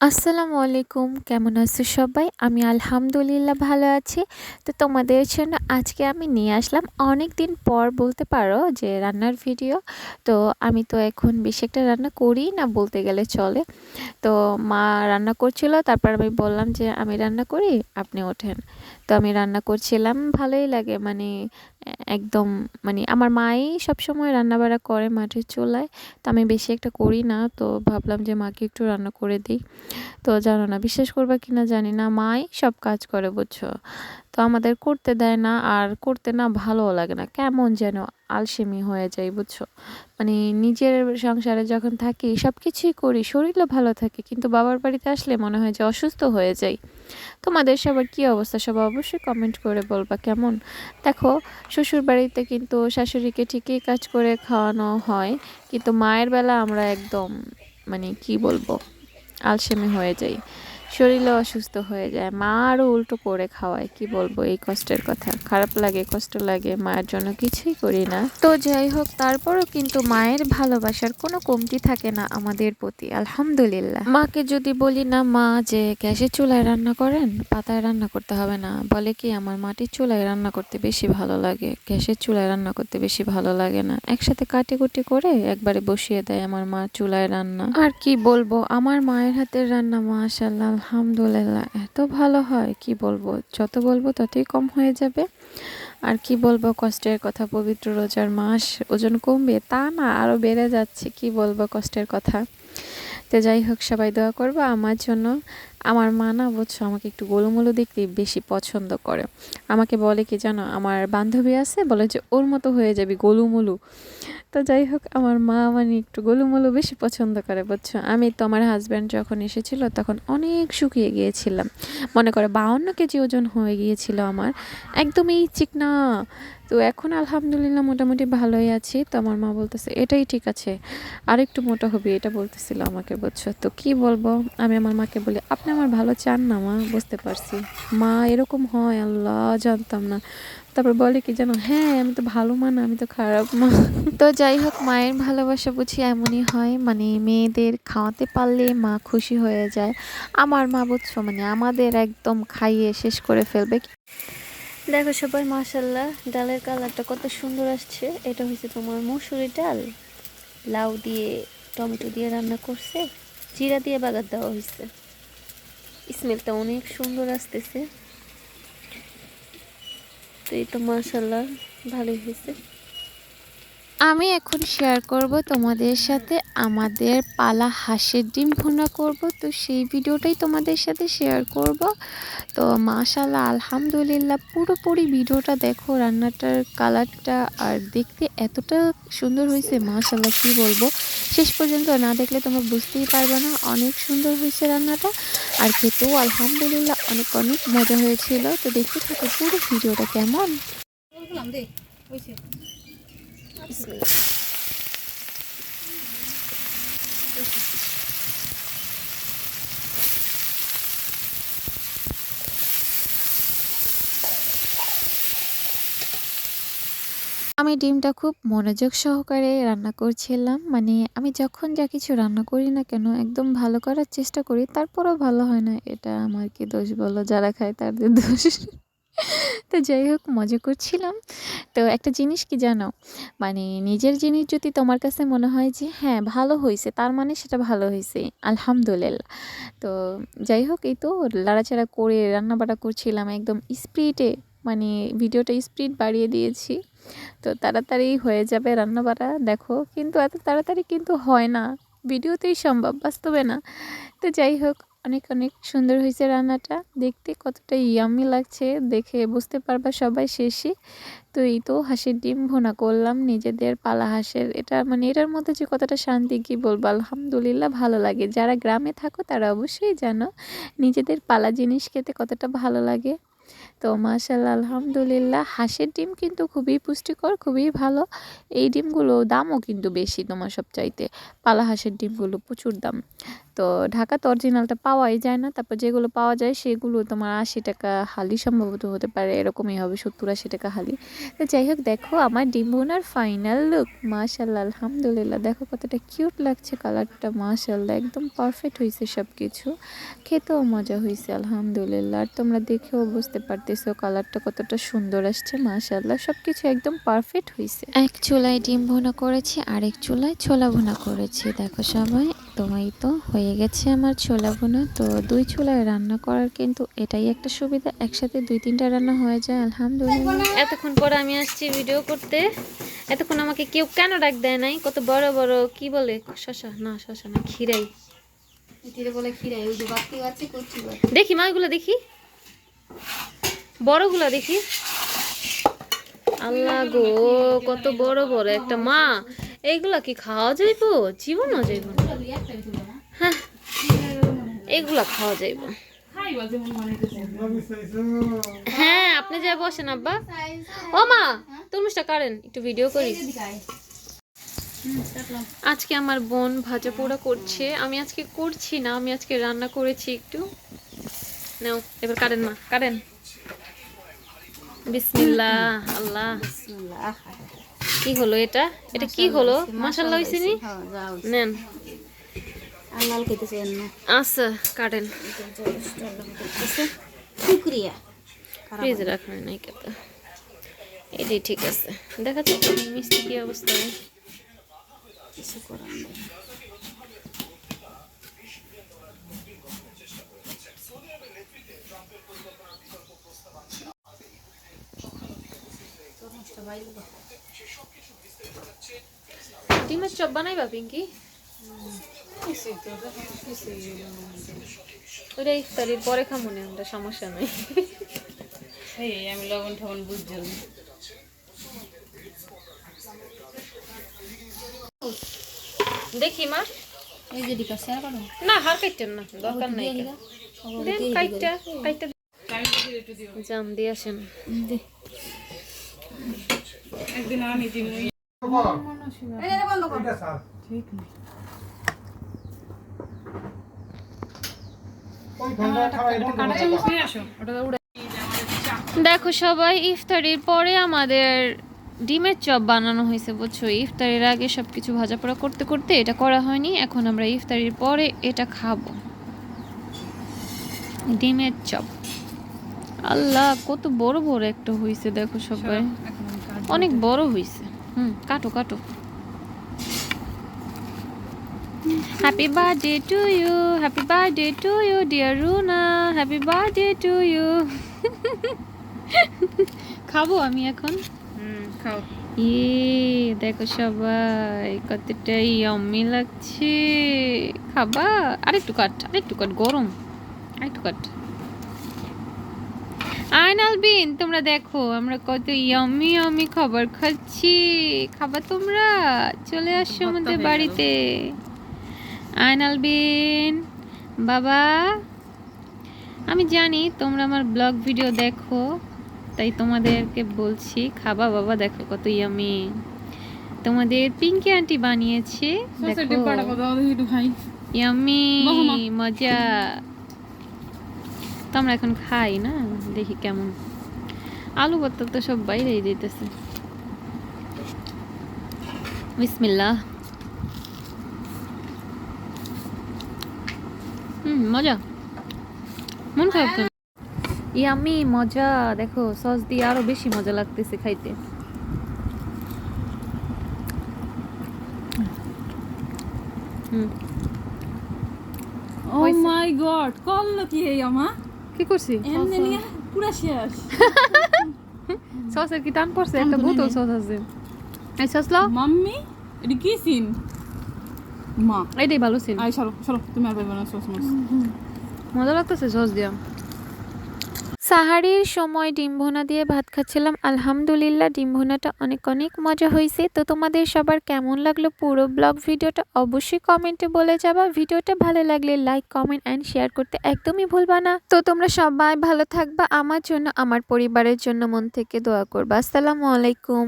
আসসালামু আলাইকুম, কেমন আছো সবাই? আমি আলহামদুলিল্লাহ ভালো আছি। তো তোমাদের জন্য আজকে আমি নিয়ে আসলাম অনেক দিন পর বলতে পারো যে রান্নার ভিডিও। তো আমি তো এখন বেশি একটা রান্না করি না বলতে গেলে চলে। তো মা রান্না করছিল, তারপর আমি বললাম যে আমি রান্না করি, আপনি ওঠেন। তো আমি রান্না করছিলাম, ভালোই লাগে। মানে একদম মানে আমার মাই সবসময় রান্নাবাড়া করে মাটির চুলায়। তো আমি বেশি একটা করি না, তো ভাবলাম যে মাকে একটু রান্না করে দিই। তো জানো না, বিশ্বাস করবা কিনা জানি না, মাই সব কাজ করে, বুঝছ? তো আমাদের করতে দেয় না আর করতে না ভালোও লাগে না। কেমন যেন আলসেমি হয়ে যায়, বুঝছ? মানে নিজের সংসারে যখন থাকি সব কিছুই করি, শরীরও ভালো থাকে, কিন্তু বাবার বাড়িতে আসলে মনে হয় যে অসুস্থ হয়ে যাই। তোমাদের সবার কী অবস্থা? সবাই অবশ্যই কমেন্ট করে বলবা কেমন? দেখো শ্বশুর বাড়িতে কিন্তু শাশুড়িকে ঠিকই কাজ করে খাওয়ানো হয়, কিন্তু মায়ের বেলা আমরা একদম মানে কি বলব? আলসেমি হয়ে যাই। শরীরও অসুস্থ হয়ে যায়। মা আরও উল্টো করে খাওয়ায়, কি বলব? এই কষ্টের কথা। খারাপ লাগে, কষ্ট লাগে, মায়ের জন্য কিছুই করি না। তো যাই হোক, তারপরও কিন্তু মায়ের ভালোবাসার কোনো কমতি থাকে না আমাদের প্রতি, আলহামদুলিল্লাহ। মাকে যদি বলি, না মা, যে গ্যাসের চুলায় রান্না করেন, পাতায় রান্না করতে হবে না। বলে কি, আমার মাটির চুলায় রান্না করতে বেশি ভালো লাগে, গ্যাসের চুলায় রান্না করতে বেশি ভালো লাগে না। একসাথে কাটি কুটি করে একবারে বসিয়ে দেয় আমার মা চুলায় রান্না। আর কি বলব, আমার মায়ের হাতের রান্না মাশাল্লাহ আলহামদুলিল্লাহ, এত ভালো হয়, কি বলব? যত বলব ততই কম হয়ে যাবে। আর কি বলব, কষ্টের কথা, পবিত্র রোজার মাস ওজন কমবে, তা না আরও বেড়ে যাচ্ছে, কি বলব কষ্টের কথা। তো যাই হোক, সবাই দোয়া করব, আমার জন্য, আমার মা না বুঝছ আমাকে একটু গোলুমুলু দেখতে বেশি পছন্দ করে। আমাকে বলে কি জানো, আমার বান্ধবী আছে, বলে যে ওর মতো হয়ে যাবি গোলুমুলু। তো যাই হোক, আমার মা মানে একটু গোলুমুলু বেশি পছন্দ করে, বুঝছ? আমি তো আমার হাজব্যান্ড যখন এসেছিল তখন অনেক শুকিয়ে গিয়েছিলাম। মনে করে বাউন্ন কেজি ওজন হয়ে গিয়েছিল আমার, একদমই চিকনা। তো এখন আলহামদুলিল্লাহ মোটামুটি ভালোই আছি। তো আমার মা বলতেছে, এটাই ঠিক আছে। আর একটু মোটা হবি, এটা বলতেছিল আমাকে, বুঝছ? তো কি বলব? আমি আমার মাকে বলি, আপনি আমার ভালো চান না মা, বুঝতে পারছি। মা এরকম হয়, আল্লাহ, জানতাম না। তারপর বলে কি জানো হ্যাঁ আমি তো ভালো মা না আমি তো খারাপ মা। তো যাই হোক মায়ের ভালোবাসা বুঝি এমনই হয় মানে মেয়েদের খাওয়াতে পারলে মা খুশি হয়ে যায়। আমার মা বুঝছ মানে আমাদের একদম খাইয়ে শেষ করে ফেলবে। দেখো সবাই মাসাল্লাহ ডালের কালারটা কত সুন্দর আসছে। এটা হচ্ছে তোমার মসুরি ডাল। লাউ দিয়ে টমেটো দিয়ে রান্না করছে। জিরা দিয়ে বাগার দেওয়া হয়েছে স্মেলটা অনেক সুন্দর আসতেছে। তো এই তো হয়েছে। আমি এখন শেয়ার করব তোমাদের সাথে আমাদের পালা হাঁসের ডিম ভুনা করব। তো সেই ভিডিওটাই তোমাদের সাথে শেয়ার করব। তো মাশাল্লাহ আলহামদুলিল্লাহ, পুরোপুরি ভিডিওটা দেখো, রান্নাটার কালারটা আর দেখতে এতটা সুন্দর হয়েছে মাশাল্লাহ কি বলব? শেষ পর্যন্ত না দেখলে তোমরা বুঝতেই পারবে না, অনেক সুন্দর হয়েছে রান্নাটা। আর খেতেও আলহামদুলিল্লাহ অনেক অনেক মজা হয়েছিল। তো দেখতে থাকো পুরো ভিডিওটা কেমন। বিসমিল্লাহ আমি ডিমটা খুব মনোযোগ সহকারে রান্না করছিলাম। মানে আমি যখন যা কিছু রান্না করি না কেন, একদম ভালো করার চেষ্টা করি, তারপরও ভালো হয় না। এটা আমার কি দোষ বলো? যারা খায় তাদের দোষ। তো যাই হোক, মজা করছিলাম। তো একটা জিনিস কি জানো? মানে নিজের জিনিস যদি তোমার কাছে মনে হয় যে হ্যাঁ ভালো হয়েছে তার মানে সেটা ভালো হয়েছে আলহামদুলিল্লাহ। তো যাই হোক, এই তো লাড়াচাড়া করে রান্নাবাড়া করছিলাম। একদম স্পিডে মানে ভিডিওটা স্পিড বাড়িয়ে দিয়েছি। তো তাড়াতাড়ি হয়ে যাবে রান্নাবাড়া, দেখো। কিন্তু এত তাড়াতাড়ি কিন্তু হয় না। ভিডিওতেই সম্ভব, বাস্তবে না। তো যাই হোক, অনেক অনেক সুন্দর হয়েছে রান্নাটা। দেখতে কতটা ইয়ামি লাগছে, দেখে বুঝতে পারবা সবাই শেষে। তো এই তো হাঁসের ডিম ভোনা করলাম, নিজেদের পালা হাঁসের। এটা মানে এটার মধ্যে যে কতটা শান্তি, কি বলব? আলহামদুলিল্লাহ ভালো লাগে। যারা গ্রামে থাকো, তারা অবশ্যই জানো, নিজেদের পালা জিনিস খেতে কতটা ভালো লাগে। তো মাশাল্লাহ আলহামদুলিল্লাহ। হাঁসের ডিম কিন্তু খুবই পুষ্টিকর, খুবই ভালো। এই ডিমগুলো দামও কিন্তু বেশি তোমার সব চাইতে পালা হাঁসের ডিমগুলো প্রচুর দাম। তো ঢাকাতে অরিজিনালটা পাওয়াই যায় না। তারপর যেগুলো পাওয়া যায় সেগুলো তোমার আশি টাকা হালি সম্ভবত হতে পারে। এরকমই হবে সত্তর আশি টাকা হালি। তো যাই হোক, দেখো আমার ডিম বোনার ফাইনাল লুক মাশাল্লাহ আলহামদুলিল্লাহ। দেখো কতটা কিউট লাগছে কালারটা মাশাল্লাহ একদম পারফেক্ট হয়েছে সব কিছু খেতেও মজা হয়েছে আলহামদুলিল্লাহ। আর তোমরা দেখেও বুঝতে পারতেছো কালারটা কতটা সুন্দর আসছে মাশাল্লাহ সব কিছু একদম পারফেক্ট হয়েছে এক চুলায় ডিম ভুনা করেছি আরেক চুলায় ছোলা ভুনা করেছি। দেখো সবাই তোমাই তো হয়ে গেছে আমার ছোলা ভুনা। তো দুই চুলায় রান্না করার কিন্তু এটাই একটা সুবিধা একসাথে দুই তিনটা রান্না হয়ে যায় আলহামদুলিল্লাহ। এতক্ষণ পরে আমি আসছি ভিডিও করতে। এতক্ষণ আমাকে কেউ কেন ডাক দেয় নাই? কত বড় বড় কি বলে? শশা না শশা না খিরাই বলে খিরাই দেখি মা ওগুলো দেখি। বড়গুলো দেখি। আল্লাহ গো, কত বড় বড় একটা মা। এইগুলা কি খাওয়া যাইব? জীবনও যাইব হ্যাঁ এগুলা খাওয়া যাইব। হ্যাঁ আপনি যাই বসেন আব্বা। ও মা, তরমুজটা কারেন একটু ভিডিও করি। আজকে আমার বোন ভাজা পোড়া করছে। আমি আজকে করছি না, আমি আজকে রান্না করেছি একটু। নাও এবার কাটেন মা কাটেন বিসমিল্লাহ আল্লাহ। কি হলো এটা? এটা কি হলো? মাশাল্লাহ হইছে নি? হ্যাঁ নেন। আচ্ছা কাটেন। শুক্রিয়া। ফ্রিজে রাখবেন নাই কেতা এটাই ঠিক আছে। দেখা যাক মিষ্টি কি অবস্থা। কিছু করার ডিমের চপ বানাইবা পিঙ্কি ওটা ইফতারির পরে খামুনি আমরা সমস্যা নাই। আমি লবণ ঠবণ বুঝছি দেখি মা। এই যে দিকা শেয়ার করো? না হার কাইটেন না দরকার নাই। দেন জাম দিয়ে আসেন। দেখো সবাই ইফতারির পরে আমাদের ডিমের চপ বানানো হয়েছে বুঝছ? ইফতারির আগে সব কিছু ভাজা পোড়া করতে করতে এটা করা হয়নি এখন আমরা ইফতারির পরে এটা খাব। ডিমের চপ। আল্লাহ কত বড় বড় একটা হয়েছে দেখো সবাই। অনেক বড় হয়েছে হুম কাটো কাটো। Happy birthday to you happy birthday to you dear Runa happy birthday to you খাব আমি এখন? খাও। ইয়ে দেখো সবাই কতটা ইয়াম্মি লাগছে। খাবা? আরেকটু কাট আরেকটু কাট গরম। আরেকটু কাট। আয়নাল বিন তোমরা দেখো আমরা কত ইয়াম্মি ইয়াম্মি খাবার খাচ্ছি। খাবা তোমরা? চলে আসো আমাদের বাড়িতে। আয়নাল বিন বাবা আমি জানি তোমরা আমার ব্লগ ভিডিও দেখো তাই তোমাদেরকে বলছি খাবা বাবা দেখো কত ইয়ামি তোমাদের পিঙ্কি আন্টি বানিয়েছে দেখো। ইয়ামি মজা। তো আমরা এখন খাই না দেখি কেমন। আলু ভর্তা তো সব বাইরেই দিতেছে বিসমিল্লাহ। হুম মজা। মন খারাপ কেন? ইয়ামি মজা দেখো সস দিয়ে আরও বেশি মজা লাগতেছে খাইতে। হুম। ও মাই গড কল কি এই আমা? কি করছি? এমনি নিয়ে পুরা শেষ। সসের কি টান পড়ছে? একটা বোতল সস আছে। এই সস লাও। মাম্মি এটা কি সিন মা। এটাই ভালো সিন আই চলো চলো তুমি আর পাইবে না সস মস মজা লাগতেছে সস দিয়া। সাহারির সময় ডিম্বনা দিয়ে ভাত খাচ্ছিলাম। আলহামদুলিল্লাহ, ডিম ভুনাটা অনেক অনেক মজা হয়েছে। তো তোমাদের সবার কেমন লাগল পুরো ব্লগ ভিডিওটা অবশ্যই কমেন্টে বলে যাবা। ভিডিওটা ভালো লাগলে লাইক, কমেন্ট অ্যান্ড শেয়ার করতে একদমই ভুলবা না। তো তোমরা সবাই ভালো থাকবা। আমার জন্য, আমার পরিবারের জন্য মন থেকে দোয়া করবা। আসসালামু আলাইকুম।